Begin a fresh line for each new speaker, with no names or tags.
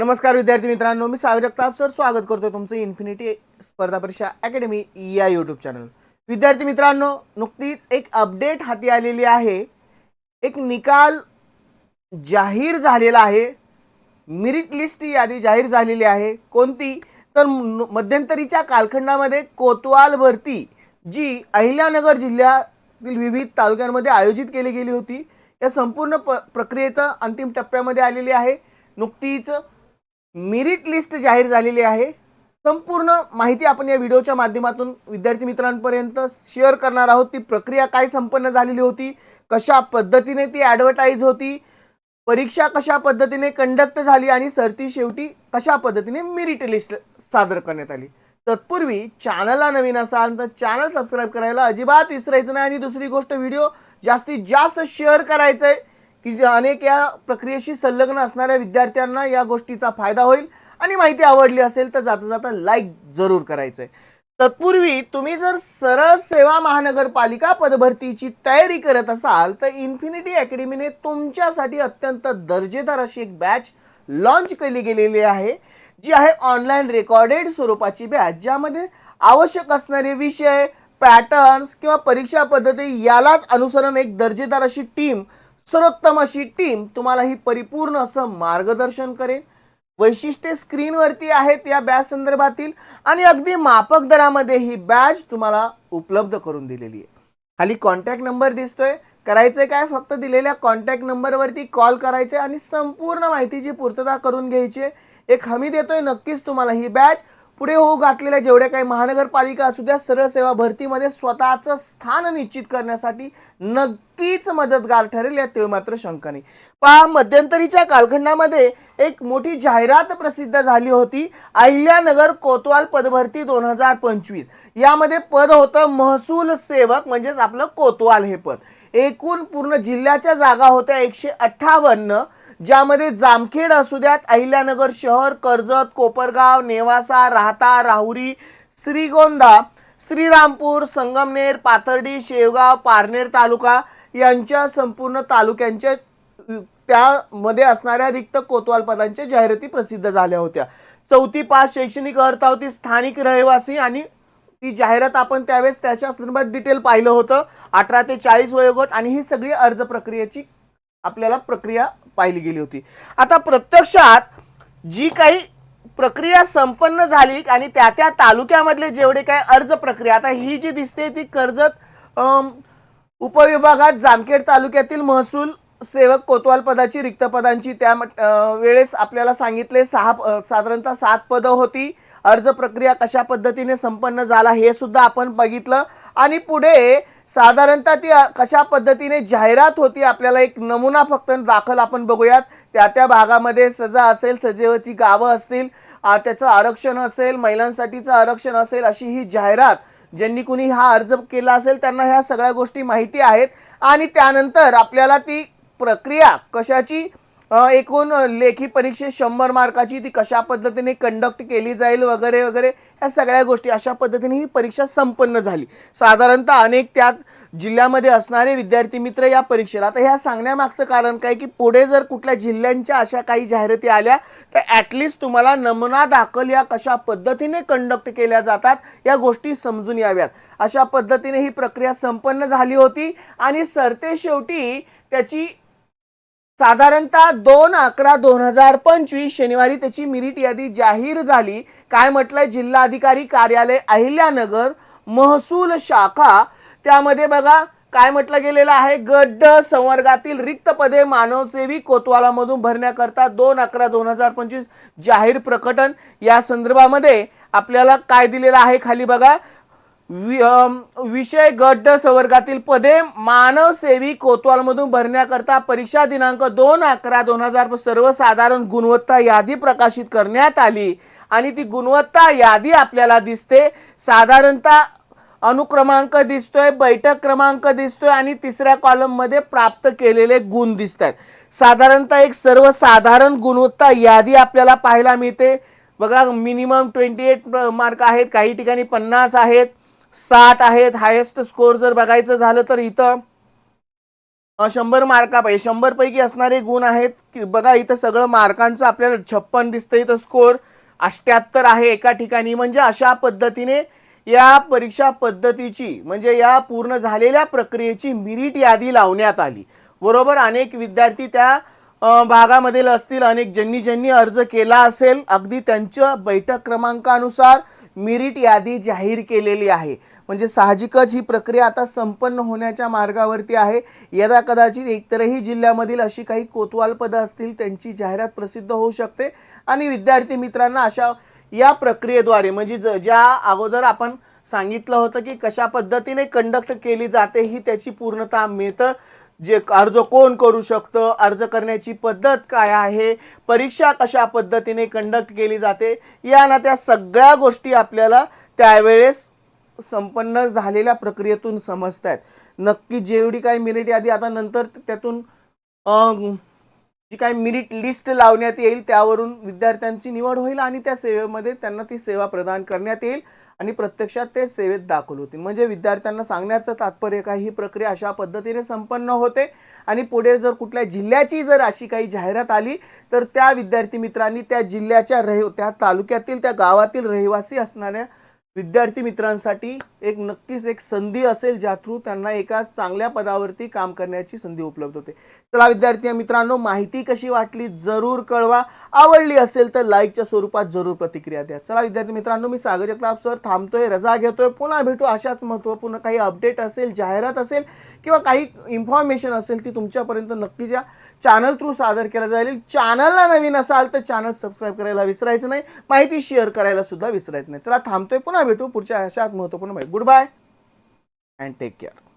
नमस्कार विद्यार्थी मित्रांनो. मी सागर जगताप सर. स्वागत करतो तुमचं इन्फिनिटी स्पर्धा परीक्षा अकॅडमी या यूट्यूब चॅनल विद्यार्थी मित्रांनो नुकतीच एक अपडेट हाती आलेली आहे. एक निकाल जाहीर झालेला आहे. मिरिट लिस्ट यादी जाहीर झालेली आहे. कोणती? तर मध्यंतरीच्या कालखंडामध्ये कोतवाल भरती जी अहिल्यानगर जिल्ह्यातील विविध तालुक्यांमध्ये आयोजित केली गेली होती. या संपूर्ण प प्रक्रियेत अंतिम टप्प्यामध्ये आलेली आहे. नुकतीच मेरिट लिस्ट जाहीर झालेली आहे. संपूर्ण माहिती आपण या व्हिडिओच्या माध्यमातून विद्यार्थी मित्रांपर्यंत शेअर करणार आहोत. ती प्रक्रिया काय संपन्न झालेली होती? कशा पद्धतीने ती ॲडव्हर्टाईज होती? परीक्षा कशा पद्धतीने कंडक्ट झाली आणि सरती शेवटी कशा पद्धतीने मेरिट लिस्ट सादर करण्यात आली? तत्पूर्वी चॅनलला नवीन असाल तर चॅनल सबस्क्राईब करायला अजिबात विसरायचं नाही. आणि दुसरी गोष्ट व्हिडिओ जास्तीत जास्त शेअर करायचं आहे की जे अनेक या प्रक्रियेशी संलग्न असणाऱ्या विद्यार्थ्यांना या गोष्टीचा फायदा होईल. आणि माहिती आवडली असेल तर जाता जाता लाईक जरूर करायचं आहे तत्पूर्वी तुम्ही जर सरळ सेवा महानगरपालिका पदभरतीची तयारी करत असाल तर इन्फिनिटी अकॅडमीने तुमच्यासाठी अत्यंत दर्जेदार अशी एक बॅच लॉन्च केली गेलेली आहे. जी आहे ऑनलाईन रेकॉर्डेड स्वरूपाची बॅच ज्यामध्ये आवश्यक असणारे विषय पॅटर्न्स किंवा परीक्षा पद्धती यालाच अनुसरण एक दर्जेदार अशी टीम सर्वोत्तम अशी टीम तुम्हाला ही परिपूर्ण असं मार्गदर्शन करेल. वैशिष्ट्ये स्क्रीनवरती आहेत या बॅच संदर्भातील आणि अगदी मापक दरामध्ये ही बॅच तुम्हाला उपलब्ध करून दिलेली आहे. खाली कॉन्टॅक्ट नंबर दिसतोय. करायचंय काय? फक्त दिलेल्या कॉन्टॅक्ट नंबरवरती कॉल करायचे आणि संपूर्ण माहितीची पूर्तता करून घ्यायची आहे. एक हमी देतोय नक्कीच तुम्हाला ही बॅच पुढे होऊ घातलेल्या जेवढ्या काही महानगरपालिका असू द्या सरळ सेवा भरतीमध्ये स्वतःचं स्थान निश्चित करण्यासाठी नक्कीच मदतगार ठरेल यात मात्र शंका नाही पहा मध्यंतरीच्या कालखंडामध्ये एक मोठी जाहिरात प्रसिद्ध झाली होती अहिल्यानगर कोतवाल पदभरती दोन हजार पंचवीस. यामध्ये पद होतं महसूल सेवक म्हणजेच आपलं कोतवाल हे पद. एकूण पूर्ण जिल्ह्याच्या जागा होत्या एकशे अठ्ठावन्न ज्यामध्ये जामखेड असू द्यात अहिल्यानगर शहर कर्जत कोपरगाव नेवासा राहता राहुरी श्रीगोंदा श्रीरामपूर संगमनेर पाथर्डी शेवगाव पारनेर तालुका यांच्या संपूर्ण तालुक्यांच्या त्यामध्ये असणाऱ्या रिक्त कोतवाल पदांच्या जाहिराती प्रसिद्ध झाल्या होत्या. चौथी पास शैक्षणिक अर्थ होती स्थानिक रहिवासी आणि ती जाहिरात आपण त्यावेळेस त्याच्या संदर्भात डिटेल पाहिलं होतं. अठरा ते चाळीस वयोगट आणि ही सगळी अर्ज प्रक्रियेची आपल्याला प्रक्रिया पाहिली गेली होती. आता प्रत्यक्षात जी काही प्रक्रिया संपन्न झाली आणि त्या त्या तालुक्यामधले जेवढे काही अर्ज प्रक्रिया आता ही जी दिसते ती कर्जत उपविभागात जामखेड तालुक्यातील महसूल सेवक कोतवाल पदाची रिक्त पदांची त्या वेळेस आपल्याला सांगितले सहा साधारणतः सात पदं होती. अर्ज प्रक्रिया कशा पद्धतीने संपन्न झाला हे सुद्धा आपण बघितलं. आणि पुढे साधारणतः ती कशा पद्धतीने जाहिरात होती आपल्याला एक नमुना फक्त दाखल आपण बघूयात. त्या त्या भागामध्ये सजा असेल सजेवची गावं असतील त्याचं आरक्षण असेल महिलांसाठीचं आरक्षण असेल अशी ही जाहिरात ज्यांनी कुणी हा अर्ज केला असेल त्यांना ह्या सगळ्या गोष्टी माहिती आहेत. आणि त्यानंतर आपल्याला ती प्रक्रिया कशाची एकूण लेखी परीक्षेत शंभर मार्काची ती कशा पद्धतीने कंडक्ट केली जाईल वगैरे वगैरे ह्या सगळ्या गोष्टी अशा पद्धतीने ही परीक्षा संपन्न झाली. साधारणतः अनेक त्यात जिल्ह्यामध्ये असणारे विद्यार्थी मित्र या परीक्षेला. आता ह्या सांगण्यामागचं कारण काय की पुढे जर कुठल्या जिल्ह्यांच्या अशा काही जाहिराती आल्या तर ॲटलिस्ट तुम्हाला नमुना दाखल या कशा पद्धतीने कंडक्ट केल्या जातात या गोष्टी समजून याव्यात. अशा पद्धतीने ही प्रक्रिया संपन्न झाली होती आणि सरते शेवटी त्याची साधारणतः दोन अकरा दोन हजार पंचवीस शनिवारी त्याची मिरिट यादी जाहीर झाली. काय म्हटलंय? जिल्हाधिकारी कार्यालय अहिल्यानगर महसूल शाखा. त्यामध्ये बघा काय म्हटलं गेलेलं आहे? गड्ड संवर्गातील रिक्त पदे मानवसेवी कोतवालामधून भरण्याकरता दोन अकरा दोन हजार पंचवीस जाहीर प्रकटन. या संदर्भामध्ये आपल्याला काय दिलेलं आहे खाली बघा. विषय गट संवर्गातील पदे मानवसेवी कोतवालमधून भरण्याकरता परीक्षा दिनांक दोन अकरा दोन हजार सर्वसाधारण गुणवत्ता यादी प्रकाशित करण्यात आली. आणि ती गुणवत्ता यादी आपल्याला दिसते. साधारणतः अनुक्रमांक दिसतोय बैठक क्रमांक दिसतोय आणि तिसऱ्या कॉलममध्ये प्राप्त केलेले गुण दिसत आहेत साधारणतः एक सर्वसाधारण गुणवत्ता यादी आपल्याला पाहायला मिळते. बघा मिनिमम ट्वेंटी एट मार्क आहेत काही ठिकाणी पन्नास आहेत. साठ आहेत. हायेस्ट स्कोर जर बघायचं झालं तर इथं शंभर मार्कापैकी शंभर पैकी असणारे गुण आहेत. की बघा इथं सगळं मार्कांचं आपल्याला छप्पन दिसतं इथं स्कोर अष्ट्याहत्तर आहे एका ठिकाणी. म्हणजे अशा पद्धतीने या परीक्षा पद्धतीची म्हणजे या पूर्ण झालेल्या प्रक्रियेची मिरिट यादी लावण्यात आली. बरोबर? अनेक विद्यार्थी त्या भागामधील असतील. अनेक ज्यांनी ज्यांनी अर्ज केला असेल अगदी त्यांच्या बैठक क्रमांकानुसार मिरिट यादी जाहीर केलेली आहे. म्हणजे साहजिकच ही प्रक्रिया आता संपन्न होण्याच्या मार्गावरती आहे. यदा कदाचित इतरही जिल्ह्यामधील अशी काही कोतवाल पदं असतील त्यांची जाहिरात प्रसिद्ध होऊ शकते. आणि विद्यार्थी मित्रांना अशा या प्रक्रियेद्वारे म्हणजे ज- ज्या अगोदर आपण सांगितलं होतं की कशा पद्धतीने कंडक्ट केली जाते ही त्याची पूर्णता मिळतं. जे अर्ज कोण करू शकतं? अर्ज करण्याची पद्धत काय आहे? परीक्षा कशा पद्धतीने कंडक्ट केली जाते? या ना त्या सगळ्या गोष्टी आपल्याला त्यावेळेस संपन्न झालेल्या प्रक्रियेतून समजत आहेत नक्की जेवढी काही मिनिट यादी आता नंतर त्यातून जी काही मिरिट लिस्ट लावण्यात येईल त्यावरून विद्यार्थ्यांची निवड होईल आणि त्या सेवेमध्ये त्यांना ती सेवा प्रदान करण्यात येईल आणि प्रत्यक्षात ते सेवेत दाखल होतील. म्हणजे विद्यार्थ्यांना सांगण्याचं तात्पर्य काय ही प्रक्रिया अशा पद्धतीने संपन्न होते. आणि पुढे जर कुठल्या जिल्ह्याची जर अशी काही जाहिरात आली तर त्या विद्यार्थी मित्रांनी त्या जिल्ह्याच्या रहि त्या तालुक्यातील त्या गावातील रहिवासी असणाऱ्या विद्यार्थी मित्रांसाठी एक नक्कीच एक संधी असेल ज्या थ्रू त्यांना एका चांगल्या पदावरती काम करण्याची संधी उपलब्ध होते. चला विद्यार्थी मित्रांनो माहिती कशी वाटली जरूर कळवा. आवडली असेल तर लाईकच्या स्वरूपात जरूर प्रतिक्रिया द्या. चला विद्यार्थी मित्रांनो मी सागर जगताप सर थांबतोय रजा घेतोय. पुन्हा भेटू अशाच महत्त्वपूर्ण काही अपडेट असेल जाहिरात असेल किंवा काही इन्फॉर्मेशन असेल ती तुमच्यापर्यंत नक्कीच या चॅनल थ्रू सादर केलं जाईल. चॅनलला नवीन असाल तर चॅनल सबस्क्राईब करायला विसरायचं नाही. माहिती शेअर करायला सुद्धा विसरायचं नाही. चला थांबतोय पुन्हा भेटू पुढच्या अशाच महत्त्वपूर्ण माहिती good bye and take care